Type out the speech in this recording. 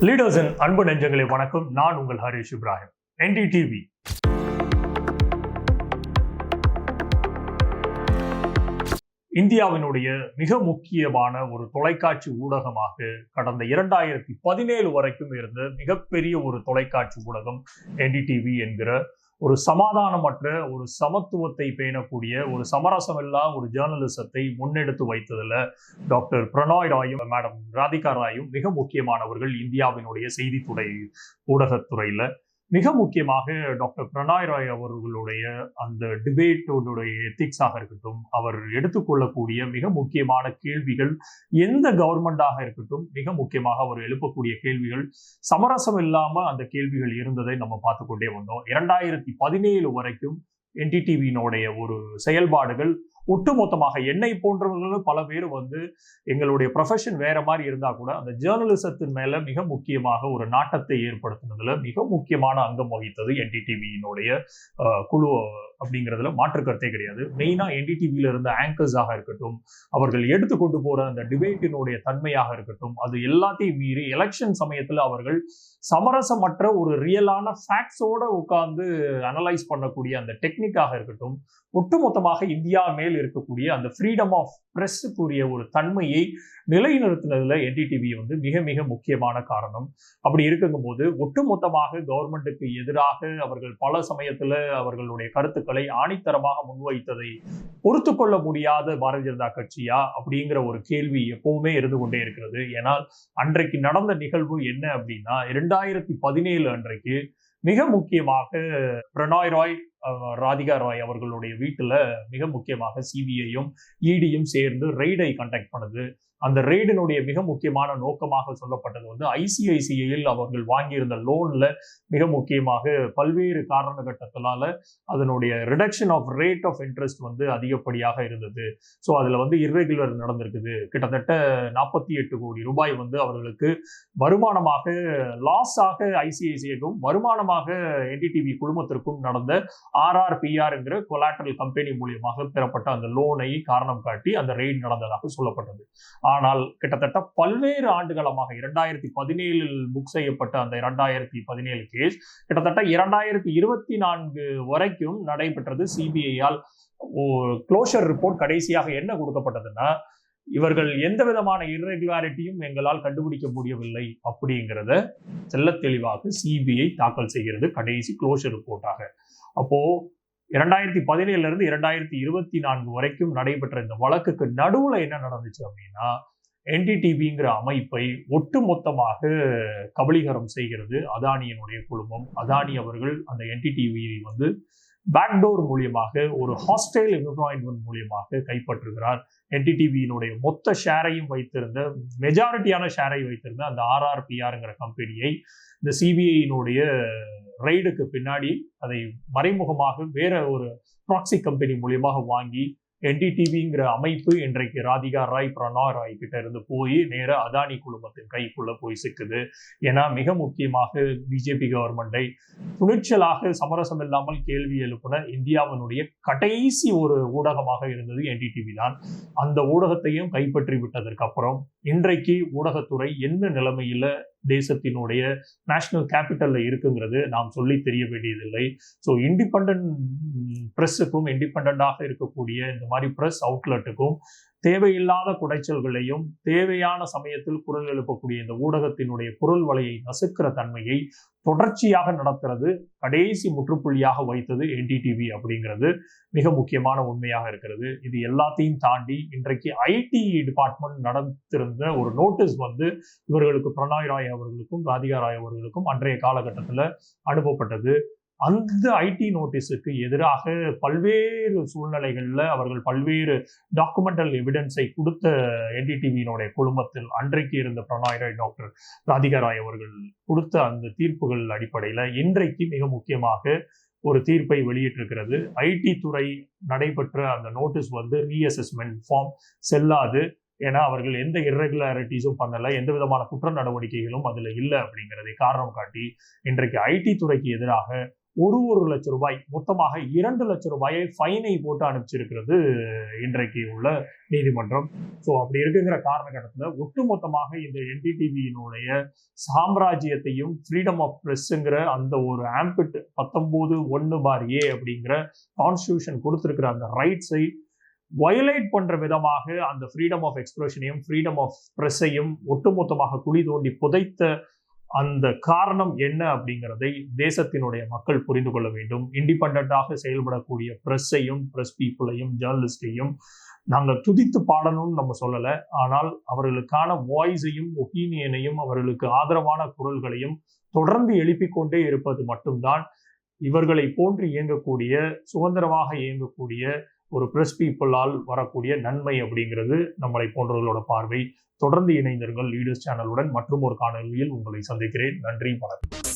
லீடர்ஸின் அன்பு நெஞ்சங்களை வணக்கம் நான் உங்கள் ஹரிஷ் இப்ராஹிம் என்டிடிவி இந்தியாவினுடைய மிக முக்கியமான ஒரு தொலைக்காட்சி ஊடகமாக கடந்த இரண்டாயிரத்தி பதினேழு வரைக்கும் இருந்த மிகப்பெரிய ஒரு தொலைக்காட்சி ஊடகம் என்டிடிவி என்கிற ஒரு சமாதானமற்ற ஒரு சமத்துவத்தை பேணக்கூடிய ஒரு சமரசமில்லா ஒரு ஜேர்னலிசத்தை முன்னெடுத்து வைத்ததுல டாக்டர் பிரணாய் ராயும் மேடம் ராதிகா ராயும் மிக முக்கியமானவர்கள் இந்தியாவினுடைய செய்தித்துறை ஊடகத்துறையில. மிக முக்கியமாக டாக்டர் பிரணாய் ராய் அவர்களுடைய அந்த டிபேட்டோடைய எத்திக்ஸாக இருக்கட்டும் அவர் எடுத்துக்கொள்ளக்கூடிய மிக முக்கியமான கேள்விகள் எந்த கவர்மெண்டாக இருக்கட்டும் மிக முக்கியமாக அவர் எழுப்பக்கூடிய கேள்விகள் சமரசம் இல்லாம அந்த கேள்விகள் இருந்ததை நம்ம பார்த்து கொண்டே வந்தோம். இரண்டாயிரத்தி பதினேழு வரைக்கும் என்டிடிவியினுடைய ஒரு செயல்பாடுகள் ஒட்டுமொத்தமாக என்னை போன்றவர்களும் பல பேர் வந்து எங்களுடைய ப்ரொஃபஷன் வேற மாதிரி இருந்தா கூட அந்த ஜேர்னலிசத்தின் மேல மிக முக்கியமாக ஒரு நாட்டத்தை ஏற்படுத்தினதுல மிக முக்கியமான அங்கம் வகித்தது என்டிடிவியினுடைய குழு அப்படிங்கிறதுல மாற்று கருத்தே கிடையாது. மெயினாக என்டிடிவியில் இருந்த ஆங்கர்ஸாக இருக்கட்டும் அவர்கள் எடுத்து கொண்டு போற அந்த டிபேட்டினுடைய தன்மையாக இருக்கட்டும் அது எல்லாத்தையும் மீறி எலெக்ஷன் சமயத்தில் அவர்கள் சமரசமற்ற ஒரு ரியலான ஃபேக்ட்ஸோட உட்கார்ந்து அனலைஸ் பண்ணக்கூடிய அந்த டெக்னிக்காக இருக்கட்டும் ஒட்டுமொத்தமாக இந்தியா மேல் இருக்கக்கூடிய அந்த ஃப்ரீடம் ஆஃப் ப்ரெஸ்ஸுக்குரிய ஒரு தன்மையை நிலைநிறுத்தினதுல என்டிடிவி வந்து மிக மிக முக்கியமான காரணம். அப்படி இருக்குங்கும் போது ஒட்டுமொத்தமாக கவர்மெண்ட்டுக்கு எதிராக அவர்கள் பல சமயத்தில் அவர்களுடைய கருத்துக்களை ஆணித்தரமாக முன்வைத்ததை பொறுத்து கொள்ள முடியாத பாரதிய ஜனதா கட்சியா அப்படிங்கிற ஒரு கேள்வி எப்பவுமே இருந்து கொண்டே இருக்கிறது. ஏன்னால் அன்றைக்கு நடந்த நிகழ்வு என்ன அப்படின்னா இரண்டாயிரத்தி பதினேழு அன்றைக்கு மிக முக்கியமாக பிரணாய் ராய் ராதிகா ராய் அவர்களுடைய வீட்டுல மிக முக்கியமாக சிபிஐயும் இடியும் சேர்ந்து ரெய்டை கண்டக்ட் பண்ணுது. அந்த ரெய்டினுடைய மிக முக்கியமான நோக்கமாக சொல்லப்பட்டது வந்து ஐசிஐசிஐயில் அவர்கள் வாங்கியிருந்த லோன்ல மிக முக்கியமாக பல்வேறு காரணகட்டத்தினால அதனுடைய reduction of rate of interest வந்து அதிகப்படியாக இருந்தது. ஸோ அதுல வந்து இர்ரெகுலர் நடந்திருக்குது. கிட்டத்தட்ட நாற்பத்தி எட்டு கோடி ரூபாய் வந்து அவர்களுக்கு வருமானமாக லாஸாக ஆக ஐசிஐசிஐக்கும் வருமானமாக என்டிடிவி குழுமத்திற்கும் நடந்த ஆர்ஆர்பிஆர் என்கிற கொலாட்ரல் கம்பெனி மூலியமாக பெறப்பட்ட அந்த லோனை காரணம் காட்டி அந்த ரெய்டு நடந்ததாக சொல்லப்பட்டது. ஆனால் கிட்டத்தட்ட பல்வேறு ஆண்டுகளமாக இரண்டாயிரத்தி பதினேழில் புக் செய்யப்பட்ட அந்த இரண்டாயிரத்தி பதினேழு கேஸ் கிட்டத்தட்ட இரண்டாயிரத்தி இருபத்தி நான்கு வரைக்கும் நடைபெற்றது சிபிஐயால் க்ளோஷர் ரிப்போர்ட் கடைசியாக என்ன கொடுக்கப்பட்டதுன்னா இவர்கள் எந்த விதமான இர்ரெகுலாரிட்டியும் எங்களால் கண்டுபிடிக்க முடியவில்லை அப்படிங்கிறத செல்ல தெளிவாக சிபிஐ தாக்கல் செய்கிறது. கடைசி க்ளோஷர் ரிப்போர்ட்டாக அப்போ இரண்டாயிரத்தி பதினேழுல இருந்து இரண்டாயிரத்தி இருபத்தி நான்கு வரைக்கும் நடைபெற்ற இந்த வழக்குக்கு நடுவுல என்ன நடந்துச்சு அப்படின்னா என்டிடிவிங்கிற அமைப்பை ஒட்டுமொத்தமாக கபலீகரம் செய்கிறது. அதானியனுடைய குழுமம். அதானி அவர்கள் அந்த என்டிடிவியை வந்து பேக்டோர் மூலியமாக ஒரு ஹாஸ்டைல் என்வாயின்மெண்ட் மூலியமாக கைப்பற்றுகிறார். என்டிடிவியினுடைய மொத்த ஷேரையும் வைத்திருந்த மெஜாரிட்டியான ஷேரை வைத்திருந்த அந்த ஆர்ஆர்பிஆருங்கிற கம்பெனியை இந்த சிபிஐயினுடைய ரைடுக்கு பின்னாடி அதை மறைமுகமாக வேற ஒரு ப்ராக்சி கம்பெனி மூலியமாக வாங்கி என்டிடிவிங்கிற அமைப்பு இன்றைக்கு ராதிகா ராய் பிரணா ராய் கிட்ட இருந்து போய் நேர அதானி குழுமத்தின் கைக்குள்ள போய் சிக்குது. ஏன்னா மிக முக்கியமாக பிஜேபி கவர்மெண்டை துணிச்சலாக சமரசம் இல்லாமல் கேள்வி எழுப்பின இந்தியாவினுடைய கடைசி ஒரு ஊடகமாக இருந்தது என்டிடிவி தான். அந்த ஊடகத்தையும் கைப்பற்றி விட்டதற்கு அப்புறம் இன்றைக்கு ஊடகத்துறை என்ன நிலைமையில தேசத்தினுடைய நேஷனல் கேபிட்டலில் இருக்குங்கிறது நாம் சொல்லி தெரிய வேண்டியதில்லை. ஸோ இண்டிபெண்ட் ப்ரெஸ்ஸுக்கும் இண்டிபெண்ட்டாக இருக்கக்கூடிய இந்த மாதிரி ப்ரெஸ் அவுட்லெட்டுக்கும் தேவையில்லாத குடைச்சல்களையும் தேவையான சமயத்தில் குரல் எழுப்பக்கூடிய இந்த ஊடகத்தினுடைய குரல் வலையை நசுக்கிற தன்மையை தொடர்ச்சியாக நடத்துறது கடைசி முற்றுப்புள்ளியாக வைத்தது என்டிடிவி அப்படிங்கிறது மிக முக்கியமான உண்மையாக இருக்கிறது. இது எல்லாத்தையும் தாண்டி இன்றைக்கு ஐடி டிபார்ட்மெண்ட் நடத்திருந்த ஒரு நோட்டீஸ் வந்து இவர்களுக்கு பிரணாய் ராய் அவர்களுக்கும் ராதிகா ராய் அவர்களுக்கும் அன்றைய காலகட்டத்தில் அனுப்பப்பட்டது. அந்த ஐடி நோட்டீஸுக்கு எதிராக பல்வேறு சூழ்நிலைகளில் அவர்கள் பல்வேறு டாக்குமெண்டல் எவிடன்ஸை கொடுத்த என்டிடிவியினுடைய குழுமத்தில் அன்றைக்கு இருந்த பிரணாய் ராய் டாக்டர் ராதிகா ராய் அவர்கள் கொடுத்த அந்த தீர்ப்புகள் அடிப்படையில் இன்றைக்கு மிக முக்கியமாக ஒரு தீர்ப்பை வெளியிட்டிருக்கிறது. ஐடி துறை நடைபெற்ற அந்த நோட்டீஸ் வந்து ரீஅசஸ்மெண்ட் ஃபார்ம் செல்லாது. ஏன்னா அவர்கள் எந்த இர்ரெகுலாரிட்டிஸும் பண்ணலை எந்த விதமான குற்ற நடவடிக்கைகளும் அதில் இல்லை அப்படிங்கிறதை காரணம் காட்டி இன்றைக்கு ஐடி துறைக்கு எதிராக ஒரு ஒரு லட்சம் ரூபாய் மொத்தமாக இரண்டு லட்சம் ரூபாயை ஃபைனை போட்டு அனுப்பிச்சிருக்கிறது இன்றைக்கு உள்ள நீதிமன்றம். ஸோ அப்படி இருக்குங்கிற காரணகட்டத்தில் ஒட்டுமொத்தமாக இந்த என்டிடிவியினுடைய சாம்ராஜ்யத்தையும் ஃப்ரீடம் ஆஃப் ப்ரெஸ்ஸுங்கிற அந்த ஒரு ஆம்பிட் பத்தொம்போது ஒன்று பார் ஏ அப்படிங்கிற கான்ஸ்டியூஷன் கொடுத்துருக்கிற அந்த ரைட்ஸை வயலேட் பண்ற விதமாக அந்த ஃப்ரீடம் ஆஃப் எக்ஸ்பிரஷனையும் ஃப்ரீடம் ஆஃப் ப்ரெஸ்ஸையும் ஒட்டுமொத்தமாக குழி தோண்டி புதைத்த அந்த காரணம் என்ன அப்படிங்கிறதை தேசத்தினுடைய மக்கள் புரிந்து கொள்ள வேண்டும். இண்டிபெண்டாக செயல்படக்கூடிய ப்ரெஸ்ஸையும் ப்ரெஸ் பீப்புளையும் ஜேர்னலிஸ்டையும் நாங்கள் துதித்து பாடணும்னு நம்ம சொல்லலை. ஆனால் அவர்களுக்கான வாய்ஸையும் ஒப்பீனியனையும் அவர்களுக்கு ஆதரவான குரல்களையும் தொடர்ந்து எழுப்பிக் கொண்டே இருப்பது மட்டும்தான் இவர்களை போன்று இயங்கக்கூடிய சுதந்திரமாக இயங்கக்கூடிய ஒரு ப்ரெஸ் பீப்புளால் வரக்கூடிய நன்மை அப்படிங்கிறது நம்மளை போன்றவர்களோட பார்வை. தொடர்ந்து இணைந்திருங்கள். லீடர்ஸ் சேனலுடன் மற்றும் ஒரு காணொலியில் உங்களை சந்திக்கிறேன். நன்றி வணக்கம்.